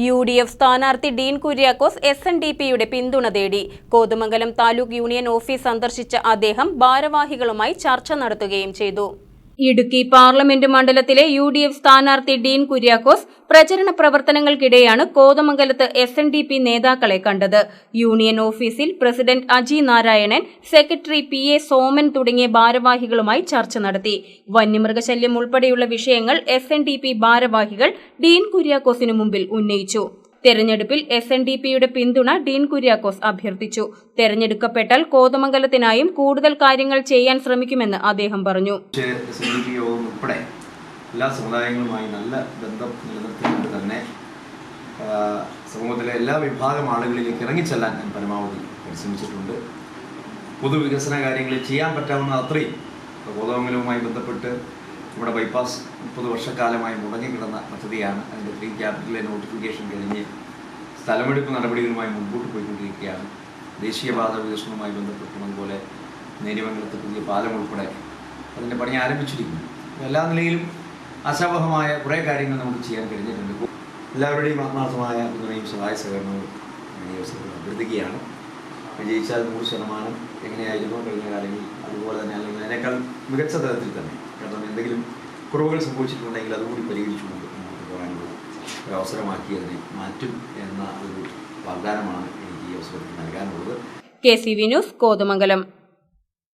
U D F സ്ഥാനാർത്ഥി Dean Kuriakose S N D പിയുടെ പിന്തുണ തേടി. കോതമംഗലം താലൂക്ക് യൂണിയൻ ഓഫീസ് സന്ദർശിച്ച അദ്ദേഹം ഭാരവാഹികളുമായി ചർച്ച നടത്തുകയും ചെയ്തു. ഇടുക്കി പാർലമെന്റ് മണ്ഡലത്തിലെ യു ഡി എഫ് സ്ഥാനാർത്ഥി ഡീൻ കുര്യാക്കോസ് പ്രചരണ പ്രവർത്തനങ്ങൾക്കിടെയാണ് കോതമംഗലത്ത് എസ് എൻ ഡി പി നേതാക്കളെ കണ്ടത്. Union office president Aji Narayanan secretary P A Soman തുടങ്ങിയ ഭാരവാഹികളുമായി ചർച്ച നടത്തി. വന്യമൃഗശല്യം ഉൾപ്പെടെയുള്ള വിഷയങ്ങൾ എസ് എൻ ഡി പി ഭാരവാഹികൾ ഡീൻ കുര്യാക്കോസിനു മുമ്പിൽ ഉന്നയിച്ചു. തെരഞ്ഞെടുപ്പിൽ എസ് എൻ ഡി പിയുടെ പിന്തുണ ഡീൻ കുര്യാക്കോസ് അഭ്യർത്ഥിച്ചു. തെരഞ്ഞെടുക്കപ്പെട്ടാൽ കോതമംഗലത്തിനായും കൂടുതൽ കാര്യങ്ങൾ ചെയ്യാൻ ശ്രമിക്കുമെന്ന് അദ്ദേഹം പറഞ്ഞു. എല്ലാ സമുദായങ്ങളുമായി നല്ല ബന്ധം നിലനിർത്തിക്കൊണ്ട് തന്നെ സമൂഹത്തിലെ എല്ലാ വിഭാഗം ആളുകളിലേക്ക് ഇറങ്ങിച്ചെല്ലാൻ ഞാൻ പരമാവധി പരിശ്രമിച്ചിട്ടുണ്ട്. പൊതുവികസന കാര്യങ്ങളിൽ ചെയ്യാൻ പറ്റാവുന്ന അത്രയും കോതമംഗലവുമായി ബന്ധപ്പെട്ട് നമ്മുടെ ബൈപ്പാസ് മുപ്പത് വർഷക്കാലമായി മുടങ്ങിക്കിടന്ന പദ്ധതിയാണ്. അതിന്റെ ത്രീ ക്യാപിറ്റലിലെ നോട്ടിഫിക്കേഷൻ കഴിഞ്ഞ് സ്ഥലമെടുപ്പ് നടപടികളുമായി മുൻപോട്ട് പോയിക്കൊണ്ടിരിക്കുകയാണ്. ദേശീയപാത വികസനവുമായി ബന്ധപ്പെട്ടും അതുപോലെ പുതിയ പാലം ഉൾപ്പെടെ അതിന്റെ പണി ആരംഭിച്ചിരിക്കുന്നു. എല്ലാ നിലയിലും ആശാവഹമായ കുറേ കാര്യങ്ങൾ നമുക്ക് ചെയ്യാൻ കഴിഞ്ഞിട്ടുണ്ട്. എല്ലാവരുടെയും ആത്മാർത്ഥമായ പിന്തുണയും സഹായ സഹകരണവും ഈ അവസരത്തിൽ അഭ്യർത്ഥിക്കുകയാണ്. വിജയിച്ചാൽ നൂറ് ശതമാനം എങ്ങനെയായിരുന്നു കഴിഞ്ഞ കാലങ്ങളിൽ? അതുപോലെ തന്നെ അല്ലെങ്കിൽ അതിനേക്കാൾ മികച്ച തരത്തിൽ തന്നെ. എന്തെങ്കിലും കുറവുകൾ സംഭവിച്ചിട്ടുണ്ടെങ്കിൽ അതുകൂടി പരിഹരിച്ചുകൊണ്ട് മുന്നോട്ട് പോകാനുള്ള അവസരമാക്കി അതിനെ മാറ്റും എന്ന ഒരു വാഗ്ദാനമാണ് എനിക്ക് ഈ അവസരത്തിൽ നൽകാനുള്ളത്. K C V news Kothamangalam.